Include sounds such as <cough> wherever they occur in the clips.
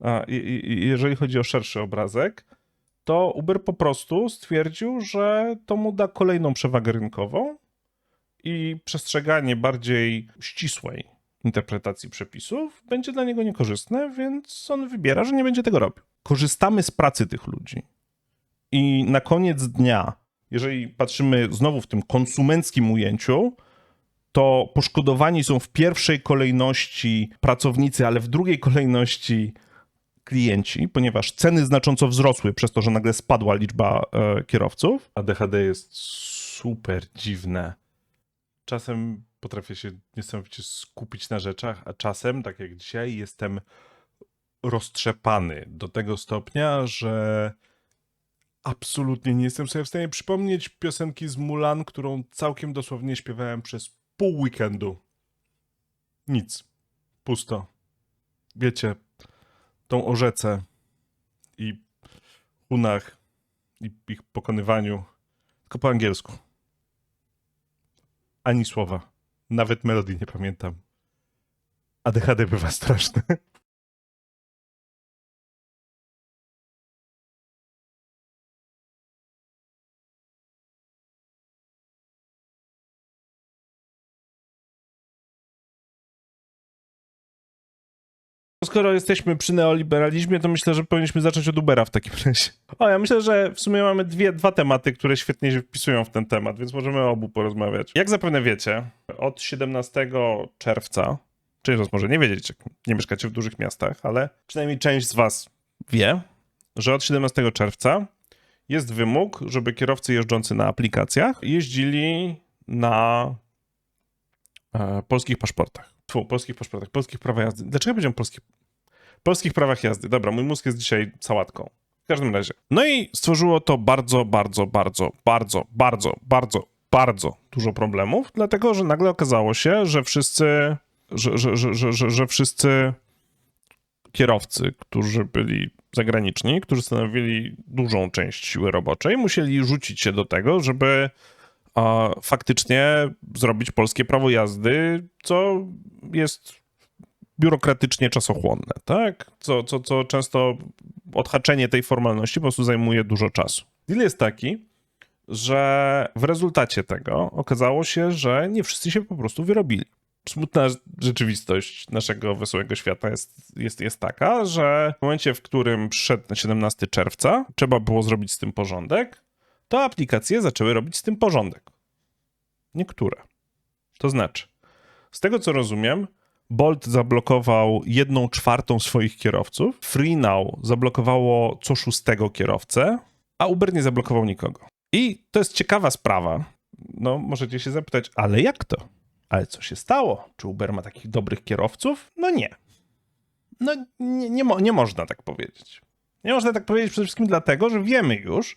A, jeżeli chodzi o szerszy obrazek, to Uber po prostu stwierdził, że to mu da kolejną przewagę rynkową i przestrzeganie bardziej ścisłej interpretacji przepisów będzie dla niego niekorzystne, więc on wybiera, że nie będzie tego robił. Korzystamy z pracy tych ludzi. I na koniec dnia, jeżeli patrzymy znowu w tym konsumenckim ujęciu, to poszkodowani są w pierwszej kolejności pracownicy, ale w drugiej kolejności klienci, ponieważ ceny znacząco wzrosły przez to, że nagle spadła liczba e, kierowców. ADHD jest super dziwne. Czasem potrafię się niesamowicie skupić na rzeczach, a czasem, tak jak dzisiaj, jestem roztrzepany do tego stopnia, że absolutnie nie jestem sobie w stanie przypomnieć piosenki z Mulan, którą całkiem dosłownie śpiewałem przez pół weekendu. Nic. Pusto. Wiecie, tą o rzece i Hunach i ich pokonywaniu, tylko po angielsku. Ani słowa. Nawet melodii nie pamiętam. ADHD bywa straszne. <laughs> Skoro jesteśmy przy neoliberalizmie, to myślę, że powinniśmy zacząć od Ubera w takim razie. O, ja myślę, że w sumie mamy dwie, dwa tematy, które świetnie się wpisują w ten temat, więc możemy o obu porozmawiać. Jak zapewne wiecie, od 17 czerwca, część z was może nie wiedzieć, nie mieszkacie w dużych miastach, ale przynajmniej część z was wie, że od 17 czerwca jest wymóg, żeby kierowcy jeżdżący na aplikacjach jeździli na e, polskich paszportach. Fu, polskich paszportach, polskich prawach jazdy. Dlaczego powiedziałem polskich? Polskich prawach jazdy. Dobra, mój mózg jest dzisiaj sałatką. W każdym razie. No i stworzyło to bardzo, bardzo, bardzo, bardzo, bardzo, bardzo, bardzo dużo problemów, dlatego że nagle okazało się, że wszyscy, że, że, że, że, że wszyscy kierowcy, którzy byli zagraniczni, którzy stanowili dużą część siły roboczej, musieli rzucić się do tego, żeby a faktycznie zrobić polskie prawo jazdy, co jest biurokratycznie czasochłonne, tak? Co, co, co często odhaczenie tej formalności po prostu zajmuje dużo czasu. Deal jest taki, że w rezultacie tego okazało się, że nie wszyscy się po prostu wyrobili. Smutna rzeczywistość naszego wesołego świata jest, jest, jest taka, że w momencie, w którym przyszedł 17 czerwca, trzeba było zrobić z tym porządek, to aplikacje zaczęły robić z tym porządek. Niektóre. To znaczy, z tego co rozumiem, Bolt zablokował jedną czwartą swoich kierowców, FreeNow zablokowało co szóstego kierowcę, a Uber nie zablokował nikogo. I to jest ciekawa sprawa. No, możecie się zapytać, ale jak to? Ale co się stało? Czy Uber ma takich dobrych kierowców? No nie. No nie, nie, mo nie można tak powiedzieć. Nie można tak powiedzieć przede wszystkim dlatego, że wiemy już,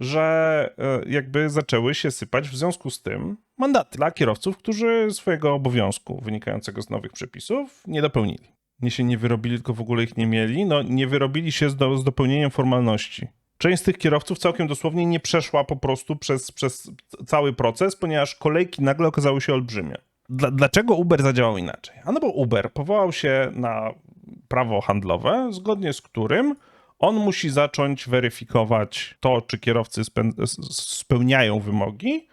że e, jakby zaczęły się sypać w związku z tym mandaty dla kierowców, którzy swojego obowiązku wynikającego z nowych przepisów nie dopełnili. Nie się nie wyrobili, tylko w ogóle ich nie mieli. No, nie wyrobili się z, do, z dopełnieniem formalności. Część z tych kierowców całkiem dosłownie nie przeszła po prostu przez, przez cały proces, ponieważ kolejki nagle okazały się olbrzymie. Dla, dlaczego Uber zadziałał inaczej? A no bo Uber powołał się na prawo handlowe, zgodnie z którym on musi zacząć weryfikować to, czy kierowcy spełniają wymogi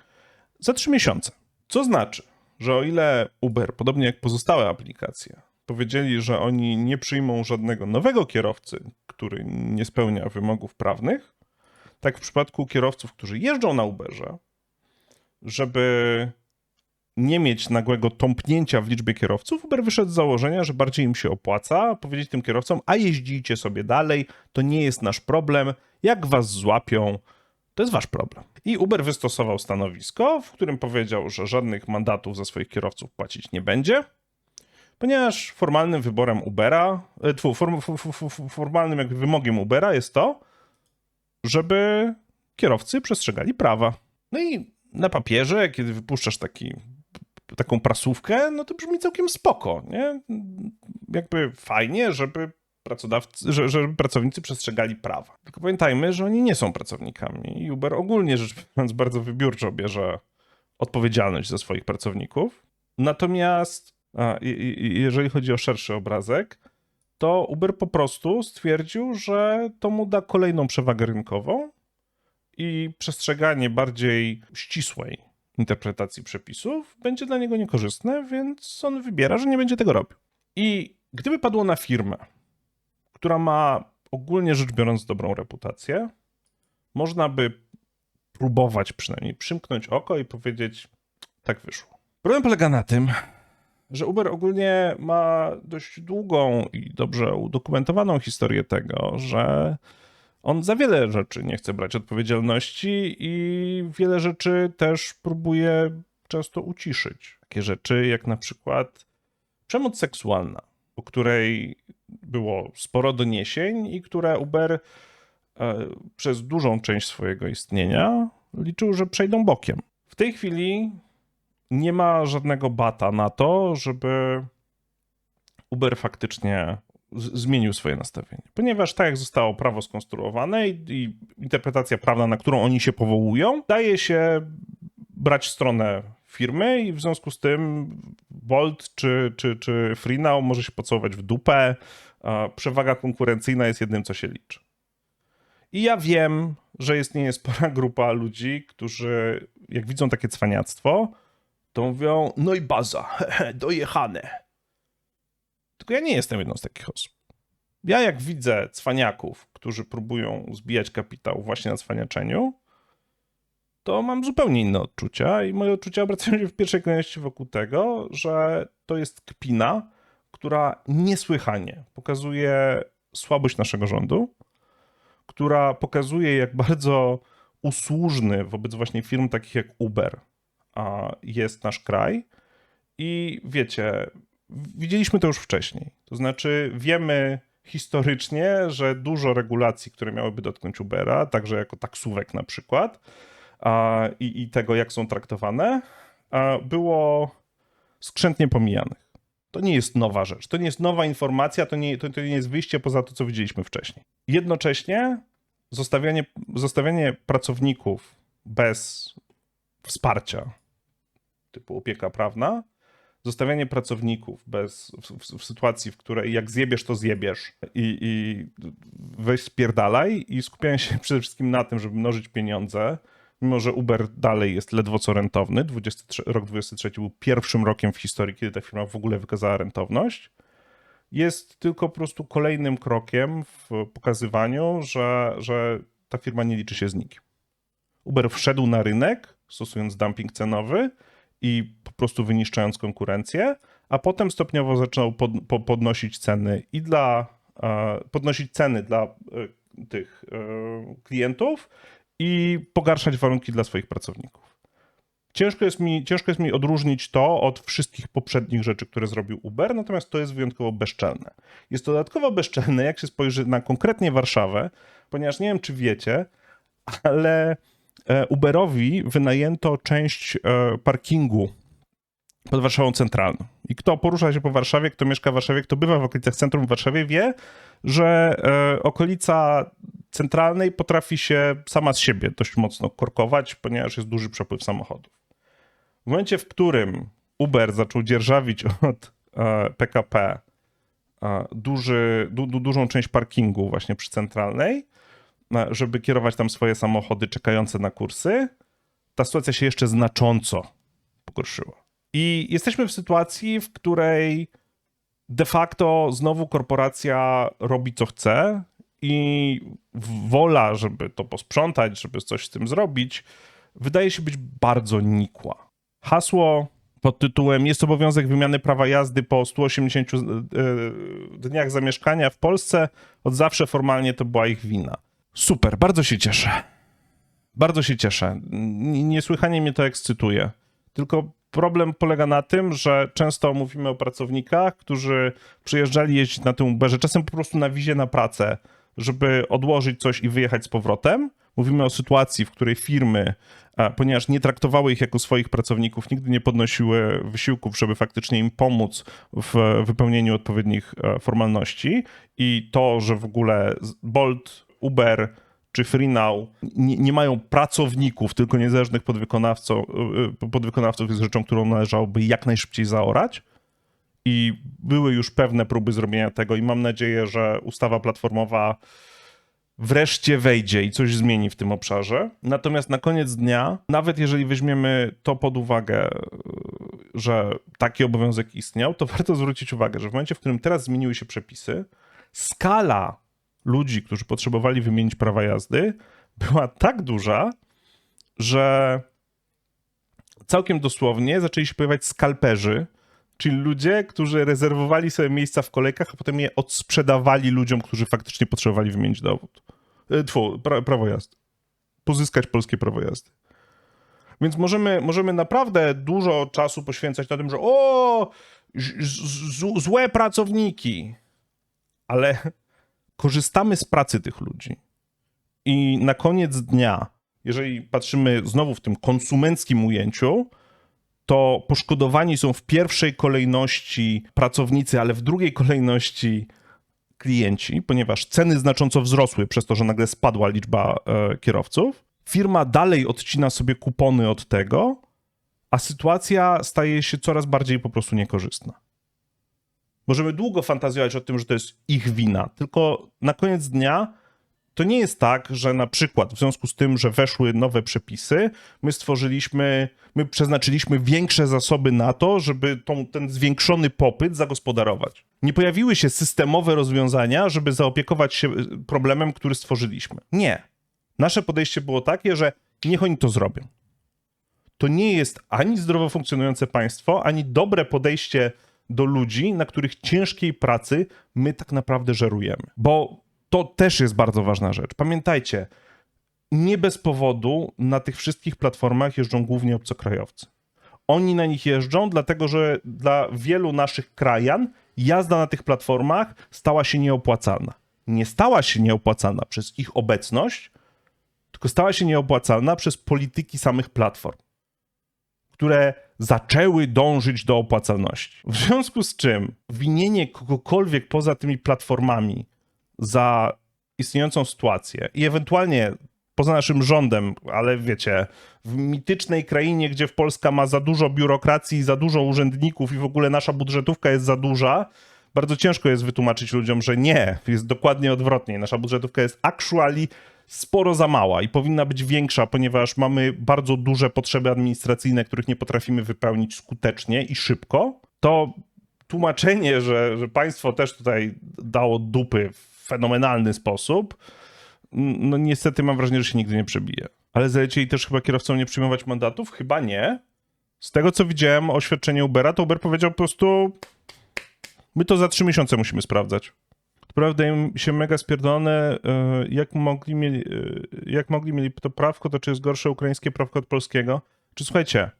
za trzy miesiące. Co znaczy, że o ile Uber, podobnie jak pozostałe aplikacje, powiedzieli, że oni nie przyjmą żadnego nowego kierowcy, który nie spełnia wymogów prawnych, tak w przypadku kierowców, którzy jeżdżą na Uberze, żeby nie mieć nagłego tąpnięcia w liczbie kierowców, Uber wyszedł z założenia, że bardziej im się opłaca powiedzieć tym kierowcom, a jeździcie sobie dalej, to nie jest nasz problem, jak was złapią, to jest wasz problem. I Uber wystosował stanowisko, w którym powiedział, że żadnych mandatów za swoich kierowców płacić nie będzie, ponieważ formalnym wyborem Ubera, e, tfu, form, formalnym jakby wymogiem Ubera jest to, żeby kierowcy przestrzegali prawa. No i na papierze, kiedy wypuszczasz taki taką prasówkę, no to brzmi całkiem spoko, nie? Jakby fajnie, żeby pracodawcy, że, żeby pracownicy przestrzegali prawa. Tylko pamiętajmy, że oni nie są pracownikami i Uber ogólnie rzecz biorąc bardzo wybiórczo bierze odpowiedzialność za swoich pracowników. Natomiast a, jeżeli chodzi o szerszy obrazek, to Uber po prostu stwierdził, że to mu da kolejną przewagę rynkową i przestrzeganie bardziej ścisłej interpretacji przepisów będzie dla niego niekorzystne, więc on wybiera, że nie będzie tego robił. I gdyby padło na firmę, która ma ogólnie rzecz biorąc dobrą reputację, można by próbować przynajmniej przymknąć oko i powiedzieć, tak wyszło. Problem polega na tym, że Uber ogólnie ma dość długą i dobrze udokumentowaną historię tego, że on za wiele rzeczy nie chce brać odpowiedzialności i wiele rzeczy też próbuje często uciszyć. Takie rzeczy jak na przykład przemoc seksualna, o której było sporo doniesień i które Uber e, przez dużą część swojego istnienia liczył, że przejdą bokiem. W tej chwili nie ma żadnego bata na to, żeby Uber faktycznie zmienił swoje nastawienie. Ponieważ tak jak zostało prawo skonstruowane i, i interpretacja prawna, na którą oni się powołują, daje się brać stronę firmy i w związku z tym Bolt czy, czy, czy Freenow może się pocałować w dupę. Przewaga konkurencyjna jest jednym, co się liczy. I ja wiem, że istnieje spora grupa ludzi, którzy jak widzą takie cwaniactwo, to mówią, no i baza, <laughs> dojechane. Tylko ja nie jestem jedną z takich osób. Ja jak widzę cwaniaków, którzy próbują zbijać kapitał właśnie na cwaniaczeniu, to mam zupełnie inne odczucia i moje odczucia obracają się w pierwszej kolejności wokół tego, że to jest kpina, która niesłychanie pokazuje słabość naszego rządu, która pokazuje, jak bardzo usłużny wobec właśnie firm takich jak Uber jest nasz kraj. I wiecie, widzieliśmy to już wcześniej. To znaczy, wiemy historycznie, że dużo regulacji, które miałyby dotknąć Ubera, także jako taksówek na przykład, a, i, i tego, jak są traktowane, a, było skrzętnie pomijanych. To nie jest nowa rzecz, to nie jest nowa informacja, to nie, to, to nie jest wyjście poza to, co widzieliśmy wcześniej. Jednocześnie zostawianie, zostawianie pracowników bez wsparcia, typu opieka prawna, zostawianie pracowników bez, w, w, w sytuacji, w której jak zjebiesz, to zjebiesz i, i weź spierdalaj i skupianie się <laughs> przede wszystkim na tym, żeby mnożyć pieniądze, mimo że Uber dalej jest ledwo co rentowny. 23, rok 23 był pierwszym rokiem w historii, kiedy ta firma w ogóle wykazała rentowność. Jest tylko po prostu kolejnym krokiem w pokazywaniu, że, że ta firma nie liczy się z nikim. Uber wszedł na rynek, stosując dumping cenowy i po prostu wyniszczając konkurencję, a potem stopniowo zaczął pod, po, podnosić ceny i dla e, podnosić ceny dla e, tych e, klientów i pogarszać warunki dla swoich pracowników. Ciężko jest, mi, ciężko jest mi odróżnić to od wszystkich poprzednich rzeczy, które zrobił Uber, natomiast to jest wyjątkowo bezczelne. Jest dodatkowo bezczelne, jak się spojrzy na konkretnie Warszawę, ponieważ nie wiem, czy wiecie, ale Uberowi wynajęto część e, parkingu pod Warszawą Centralną. I kto porusza się po Warszawie, kto mieszka w Warszawie, kto bywa w okolicach centrum w Warszawie, wie, że e, okolica centralnej potrafi się sama z siebie dość mocno korkować, ponieważ jest duży przepływ samochodów. W momencie, w którym Uber zaczął dzierżawić od e, PKP e, duży, du, du, dużą część parkingu właśnie przy centralnej, e, żeby kierować tam swoje samochody czekające na kursy, ta sytuacja się jeszcze znacząco pogorszyła. I jesteśmy w sytuacji, w której de facto znowu korporacja robi co chce i wola, żeby to posprzątać, żeby coś z tym zrobić, wydaje się być bardzo nikła. Hasło pod tytułem jest obowiązek wymiany prawa jazdy po 180 e, dniach zamieszkania w Polsce, od zawsze formalnie to była ich wina. Super, bardzo się cieszę. Bardzo się cieszę. Niesłychanie mnie to ekscytuje. Tylko problem polega na tym, że często mówimy o pracownikach, którzy przyjeżdżali jeździć na tym Uberze, czasem po prostu na wizie na pracę, żeby odłożyć coś i wyjechać z powrotem. Mówimy o sytuacji, w której firmy, ponieważ nie traktowały ich jako swoich pracowników, nigdy nie podnosiły wysiłków, żeby faktycznie im pomóc w wypełnieniu odpowiednich e, formalności. I to, że w ogóle Bolt, Uber czy Freenow nie, nie mają pracowników, tylko niezależnych podwykonawców, podwykonawców jest rzeczą, którą należałoby jak najszybciej zaorać. i były już pewne próby zrobienia tego i mam nadzieję, że ustawa platformowa wreszcie wejdzie i coś zmieni w tym obszarze. Natomiast na koniec dnia, nawet jeżeli weźmiemy to pod uwagę, yy, że taki obowiązek istniał, to warto zwrócić uwagę, że w momencie, w którym teraz zmieniły się przepisy, skala ludzi, którzy potrzebowali wymienić prawa jazdy, była tak duża, że całkiem dosłownie zaczęli się pojawiać skalperzy, czyli ludzie, którzy rezerwowali sobie miejsca w kolejkach, a potem je odsprzedawali ludziom, którzy faktycznie potrzebowali wymienić dowód. E, Tfu, pra, prawo jazdy. Pozyskać polskie prawo jazdy. Więc możemy, możemy naprawdę dużo czasu poświęcać na tym, że o, z, z, złe pracowniki, ale korzystamy z pracy tych ludzi. I na koniec dnia, jeżeli patrzymy znowu w tym konsumenckim ujęciu, to poszkodowani są w pierwszej kolejności pracownicy, ale w drugiej kolejności klienci, ponieważ ceny znacząco wzrosły przez to, że nagle spadła liczba e, kierowców. Firma dalej odcina sobie kupony od tego, a sytuacja staje się coraz bardziej po prostu niekorzystna. Możemy długo fantazjować o tym, że to jest ich wina, tylko na koniec dnia to nie jest tak, że na przykład w związku z tym, że weszły nowe przepisy, my stworzyliśmy, my przeznaczyliśmy większe zasoby na to, żeby tą, ten zwiększony popyt zagospodarować. Nie pojawiły się systemowe rozwiązania, żeby zaopiekować się y, problemem, który stworzyliśmy. Nie. Nasze podejście było takie, że niech oni to zrobią. To nie jest ani zdrowo funkcjonujące państwo, ani dobre podejście do ludzi, na których ciężkiej pracy my tak naprawdę żerujemy. Bo to też jest bardzo ważna rzecz. Pamiętajcie, nie bez powodu na tych wszystkich platformach jeżdżą głównie obcokrajowcy. Oni na nich jeżdżą, dlatego że dla wielu naszych krajan jazda na tych platformach stała się nieopłacalna. Nie stała się nieopłacalna przez ich obecność, tylko stała się nieopłacalna przez polityki samych platform, które zaczęły dążyć do opłacalności. W związku z czym winienie kogokolwiek poza tymi platformami za istniejącą sytuację i ewentualnie poza naszym rządem, ale wiecie, w mitycznej krainie, gdzie w Polska ma za dużo biurokracji, za dużo urzędników i w ogóle nasza budżetówka jest za duża, bardzo ciężko jest wytłumaczyć ludziom, że nie, jest dokładnie odwrotnie. Nasza budżetówka jest actually sporo za mała i powinna być większa, ponieważ mamy bardzo duże potrzeby administracyjne, których nie potrafimy wypełnić skutecznie i szybko. To tłumaczenie, że, że państwo też tutaj dało dupy w fenomenalny sposób, no niestety mam wrażenie, że się nigdy nie przebije. Ale zalecieli też chyba kierowcom nie przyjmować mandatów? Chyba nie. Z tego, co widziałem o oświadczeniu Ubera, to Uber powiedział po prostu my to za trzy miesiące musimy sprawdzać. Prawda, im się mega spierdolone, jak mogli, mieli, e, jak mogli mieli to prawko, to czy jest gorsze ukraińskie prawko od polskiego? Czy słuchajcie,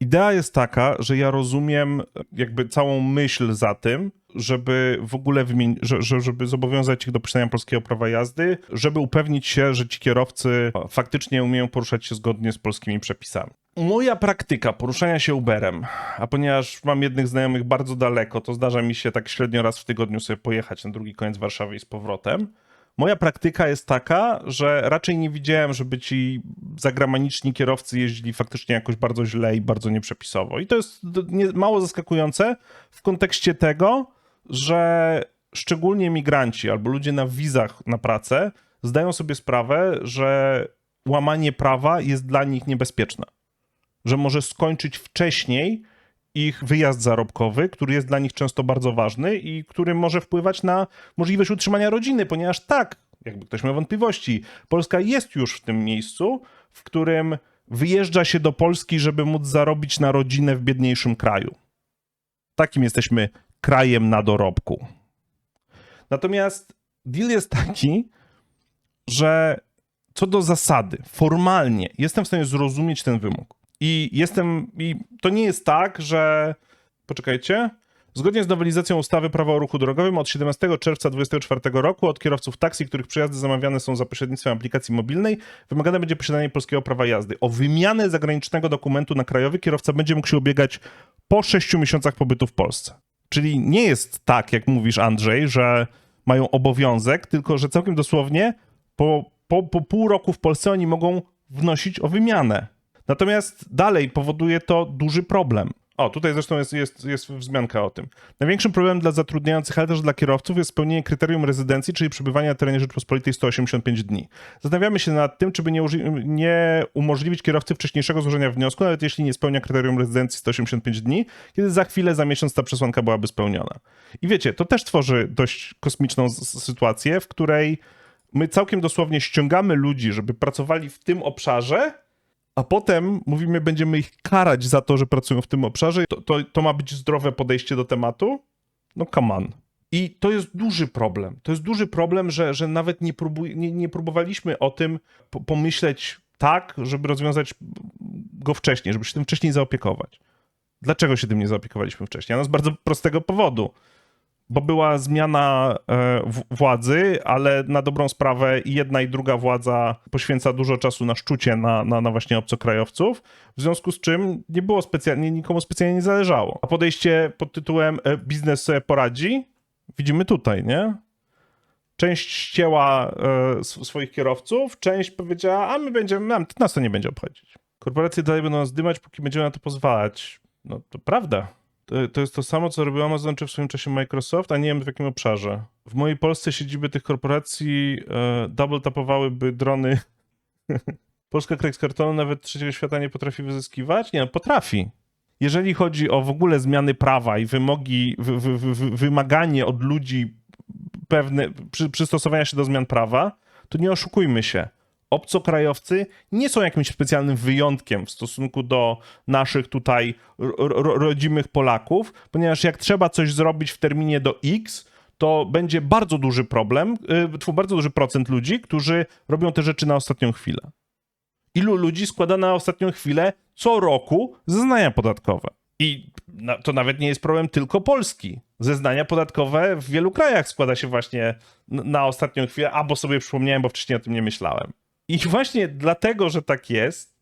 idea jest taka, że ja rozumiem jakby całą myśl za tym, żeby w ogóle wymienić, żeby zobowiązać ich do posiadania polskiego prawa jazdy, żeby upewnić się, że ci kierowcy faktycznie umieją poruszać się zgodnie z polskimi przepisami. Moja praktyka poruszania się Uberem, a ponieważ mam jednych znajomych bardzo daleko, to zdarza mi się tak średnio raz w tygodniu sobie pojechać na drugi koniec Warszawy i z powrotem. Moja praktyka jest taka, że raczej nie widziałem, żeby ci zagraniczni kierowcy jeździli faktycznie jakoś bardzo źle i bardzo nieprzepisowo. I to jest mało zaskakujące w kontekście tego, że szczególnie migranci albo ludzie na wizach na pracę zdają sobie sprawę, że łamanie prawa jest dla nich niebezpieczne. Że może skończyć wcześniej ich wyjazd zarobkowy, który jest dla nich często bardzo ważny i który może wpływać na możliwość utrzymania rodziny, ponieważ tak, jakby ktoś miał wątpliwości, Polska jest już w tym miejscu, w którym wyjeżdża się do Polski, żeby móc zarobić na rodzinę w biedniejszym kraju. Takim jesteśmy krajem na dorobku. Natomiast deal jest taki, że co do zasady, formalnie jestem w stanie zrozumieć ten wymóg. I jestem. I to nie jest tak, że. Poczekajcie. Zgodnie z nowelizacją ustawy Prawo o ruchu drogowym od 17 czerwca 2024 roku od kierowców taksji, których przejazdy zamawiane są za pośrednictwem aplikacji mobilnej, wymagane będzie posiadanie polskiego prawa jazdy. O wymianę zagranicznego dokumentu na krajowy kierowca będzie mógł się ubiegać po 6 miesiącach pobytu w Polsce. Czyli nie jest tak, jak mówisz, Andrzej, że mają obowiązek, tylko że całkiem dosłownie po, po, po pół roku w Polsce oni mogą wnosić o wymianę. Natomiast dalej powoduje to duży problem, O, tutaj zresztą jest, jest, jest wzmianka o tym. Największym problemem dla zatrudniających, ale też dla kierowców jest spełnienie kryterium rezydencji, czyli przebywania na terenie Rzeczpospolitej 185 dni. Zastanawiamy się nad tym, czy by nie, nie umożliwić kierowcy wcześniejszego złożenia wniosku, nawet jeśli nie spełnia kryterium rezydencji 185 dni, kiedy za chwilę, za miesiąc ta przesłanka byłaby spełniona. I wiecie, to też tworzy dość kosmiczną sytuację, w której my całkiem dosłownie ściągamy ludzi, żeby pracowali w tym obszarze, a potem mówimy, będziemy ich karać za to, że pracują w tym obszarze. To, to, to ma być zdrowe podejście do tematu? No come on. I to jest duży problem. To jest duży problem, że, że nawet nie, próbuj, nie, nie próbowaliśmy o tym po, pomyśleć tak, żeby rozwiązać go wcześniej, żeby się tym wcześniej zaopiekować. Dlaczego się tym nie zaopiekowaliśmy wcześniej? Ano z bardzo prostego powodu. Bo była zmiana e, władzy, ale na dobrą sprawę i jedna i druga władza poświęca dużo czasu na szczucie na, na, na właśnie obcokrajowców, w związku z czym nie było specjalnie, nikomu specjalnie nie zależało. A podejście pod tytułem e, biznes sobie poradzi, widzimy tutaj, nie? Część ścięła e, sw- swoich kierowców, część powiedziała, a my będziemy, nam, nas to nie będzie obchodzić. Korporacje dalej będą nas dymać, póki będziemy na to pozwalać. No to prawda. To, to jest to samo, co robił Amazon czy w swoim czasie Microsoft, a nie wiem w jakim obszarze. W mojej Polsce siedziby tych korporacji e, double tapowałyby drony. <laughs> Polska kraj z kartonu nawet trzeciego świata nie potrafi wyzyskiwać? Nie, no, potrafi. Jeżeli chodzi o w ogóle zmiany prawa i wymogi, wy, wy, wy, wy, wymaganie od ludzi pewne przy, przystosowania się do zmian prawa, to nie oszukujmy się. Obcokrajowcy nie są jakimś specjalnym wyjątkiem w stosunku do naszych tutaj ro, ro, rodzimych Polaków, ponieważ jak trzeba coś zrobić w terminie do X, to będzie bardzo duży problem, tfu, bardzo duży procent ludzi, którzy robią te rzeczy na ostatnią chwilę. Ilu ludzi składa na ostatnią chwilę co roku zeznania podatkowe? I to nawet nie jest problem tylko Polski. Zeznania podatkowe w wielu krajach składa się właśnie na ostatnią chwilę, albo sobie przypomniałem, bo wcześniej o tym nie myślałem. I właśnie dlatego, że tak jest,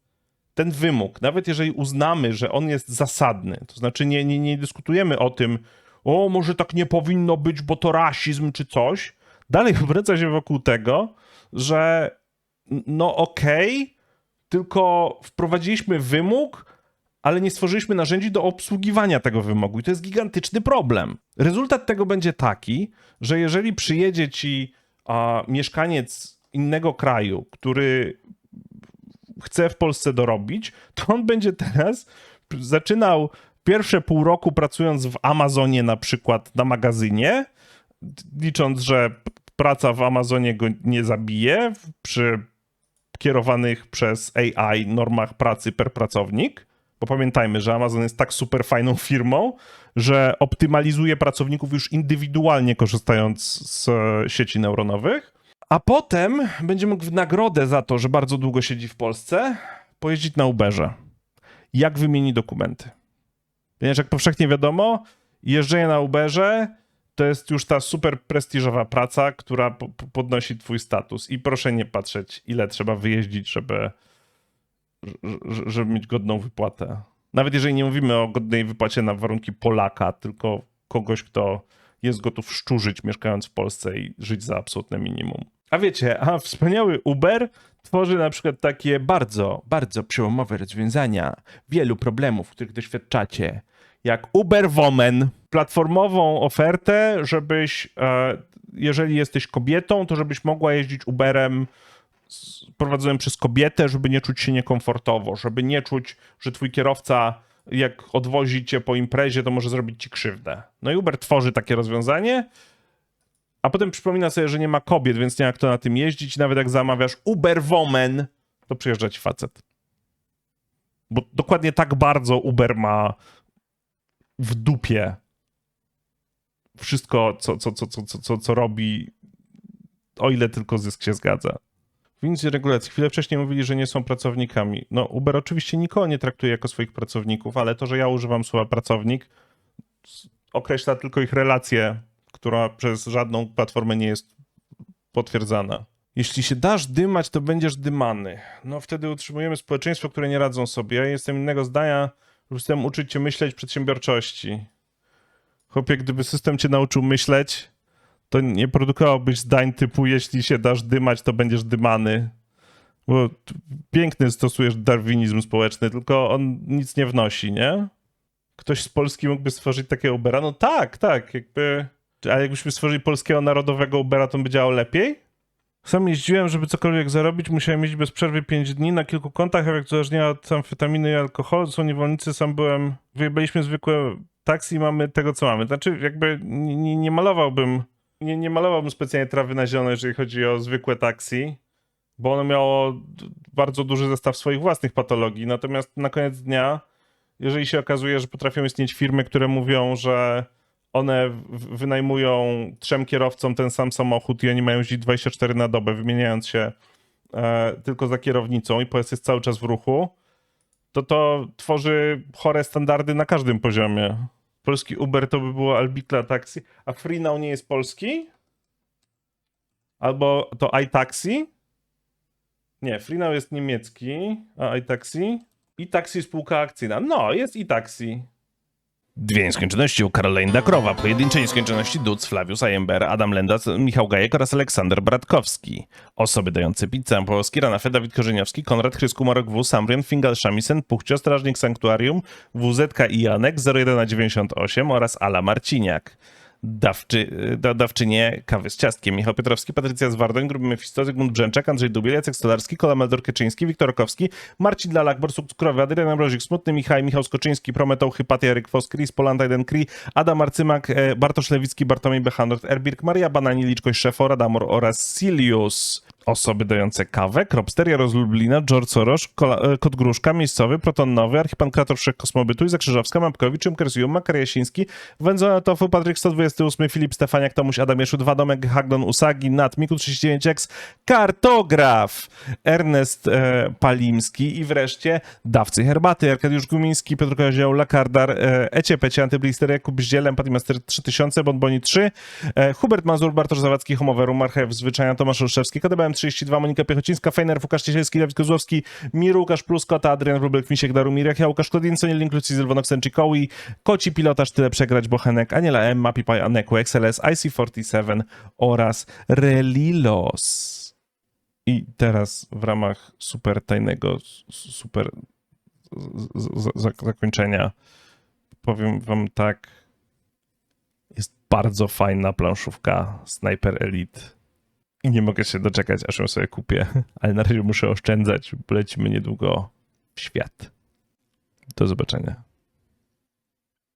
ten wymóg, nawet jeżeli uznamy, że on jest zasadny, to znaczy nie, nie, nie dyskutujemy o tym, o może tak nie powinno być, bo to rasizm czy coś, dalej <laughs> obraca się wokół tego, że no okej, tylko wprowadziliśmy wymóg, ale nie stworzyliśmy narzędzi do obsługiwania tego wymogu. I to jest gigantyczny problem. Rezultat tego będzie taki, że jeżeli przyjedzie ci a, mieszkaniec innego kraju, który chce w Polsce dorobić, to on będzie teraz zaczynał pierwsze pół roku pracując w Amazonie na przykład na magazynie, licząc, że praca w Amazonie go nie zabije przy kierowanych przez AI normach pracy per pracownik, bo pamiętajmy, że Amazon jest tak super fajną firmą, że optymalizuje pracowników już indywidualnie korzystając z sieci neuronowych, a potem będzie mógł w nagrodę za to, że bardzo długo siedzi w Polsce, pojeździć na Uberze. Jak wymieni dokumenty? Ponieważ jak powszechnie wiadomo, jeżdżenie na Uberze to jest już ta super prestiżowa praca, która po- po- podnosi twój status. I proszę nie patrzeć, ile trzeba wyjeździć, żeby, żeby mieć godną wypłatę. Nawet jeżeli nie mówimy o godnej wypłacie na warunki Polaka, tylko kogoś, kto jest gotów szczurzyć mieszkając w Polsce i żyć za absolutne minimum. A wiecie, a wspaniały Uber tworzy na przykład takie bardzo, bardzo przełomowe rozwiązania wielu problemów, których doświadczacie, jak Uber Woman, platformową ofertę, żebyś, e, jeżeli jesteś kobietą, to żebyś mogła jeździć Uberem prowadzonym przez kobietę, żeby nie czuć się niekomfortowo, żeby nie czuć, że twój kierowca jak odwozi cię po imprezie, to może zrobić ci krzywdę. No i Uber tworzy takie rozwiązanie, a potem przypomina sobie, że nie ma kobiet, więc nie ma kto na tym jeździć. Nawet jak zamawiasz Uber Woman, to przyjeżdża ci facet. Bo dokładnie tak bardzo Uber ma w dupie wszystko, co, co, co, co, co, co, robi, o ile tylko zysk się zgadza. Wincy regulacji. Chwilę wcześniej mówili, że nie są pracownikami. No, Uber oczywiście nikogo nie traktuje jako swoich pracowników, ale to, że ja używam słowa pracownik, określa tylko ich relację, która przez żadną platformę nie jest potwierdzana. Jeśli się dasz dymać, to będziesz dymany. No wtedy utrzymujemy społeczeństwo, które nie radzą sobie. Ja jestem innego zdania, że chcę uczyć cię myśleć przedsiębiorczości. Chłopie, gdyby system cię nauczył myśleć, to nie produkowałbyś zdań typu jeśli się dasz dymać, to będziesz dymany. Bo piękny stosujesz darwinizm społeczny, tylko on nic nie wnosi, nie? Ktoś z Polski mógłby stworzyć takiego Ubera? No tak, tak, jakby... A jakbyśmy stworzyli polskiego narodowego Ubera, to by działał lepiej? Sam jeździłem, żeby cokolwiek zarobić, musiałem jeździć bez przerwy 5 dni na kilku kontach, jak uzależnienia od amfetaminy i alkoholu, są niewolnicy, sam byłem, wyjebaliśmy zwykłe taksi mamy tego, co mamy. Znaczy, jakby nie, nie malowałbym, nie, nie malowałbym specjalnie trawy na zielono, jeżeli chodzi o zwykłe taksi, bo ono miało bardzo duży zestaw swoich własnych patologii, natomiast na koniec dnia, jeżeli się okazuje, że potrafią istnieć firmy, które mówią, że one wynajmują trzem kierowcom ten sam samochód i oni mają jeździć 24 na dobę, wymieniając się e, tylko za kierownicą i pojazd jest cały czas w ruchu, to to tworzy chore standardy na każdym poziomie. Polski Uber to by było Albitla Taxi, a FreeNow nie jest polski? Albo to iTaxi? Nie, FreeNow jest niemiecki, a iTaxi? iTaxi spółka akcyjna. No, jest iTaxi. Dwie nieskończoności u Caroline Dakrowa, pojedyncze nieskończoności Duc, Flavius Ayember, Adam Lendas, Michał Gajek oraz Aleksander Bratkowski. Osoby dające pizzę Polski, Ranafe, Dawid Korzeniowski, Konrad Chrysku, Marek W, Samrian, Fingal Shamisen, Puchcio, Strażnik Sanktuarium, WZK i Janek 01 na 98 oraz Ala Marciniak. Dawczy, da, dawczynie kawy z ciastkiem. Michał Piotrowski, Patrycja Zwardoń, Gruby Mefisto, Zygmunt Brzęczak, Andrzej Dubiel, Jacek Stolarski, Kola Meldor Keczyński, Wiktor Rokowski, Marcin Lalak, Borsuk Cukrowy, Adrian Ambrozik, Smutny Michał, Michał Skoczyński, Prometał, Hypatia, Eryk Fos, Chris, Polanda, Eden Kri, Adam Arcymak, e, Bartosz Lewicki, Bartłomiej Bechanort, Erbirk, Maria Banani, Liczkość Szefo, Radamor oraz Silius. Osoby dające kawę, Kropster, Jaroz Lublina, George Soros, Kola, e, Kot Gruszka, Miejscowy, Proton Nowy, Archipan Krator Wszechkosmobytu, Izak Krzyżowska, Mapkowicz, Czymker Zium, Makar Jasiński, Wędzona Tofu, Patryk 128, Filip Stefaniak, Tomuś Adam Jeszu, Dwa Domek, Hagdon Usagi, Nat, Miku 39X, Kartograf, Ernest e, Palimski i wreszcie Dawcy Herbaty, Arkadiusz Gumiński, Piotr Kozioł, Lakardar, e, Ecie Pecie, Antyblister, Jakub Zdziel, Empatimaster 3000, Bonboni 3, e, Hubert Mazur, Bartosz Zawadzki, Homoweru, Marchew, Zwyczajna, Tomasz Olszewski, KDBM 32, Monika Piechocińska, Fejner, Łukasz Ciesielski, Dawid Kozłowski, Miru, Łukasz Plus, Kota, Adrian Wróbel, Misiek, Darumir, Jachia, Łukasz Klodinson, Link, Lucy, Zylwonox, Kołi, Koci Pilotaż, Tyle Przegrać, Bochenek, Aniela M, Mapipaj, Aneku, XLS, IC47 oraz Relilos. I teraz w ramach super tajnego, super zakończenia powiem wam tak. Jest bardzo fajna planszówka Sniper Elite. I <laughs> nie mogę się doczekać, aż ją sobie kupię. <laughs> Ale na razie muszę oszczędzać, lecimy niedługo w świat. Do zobaczenia.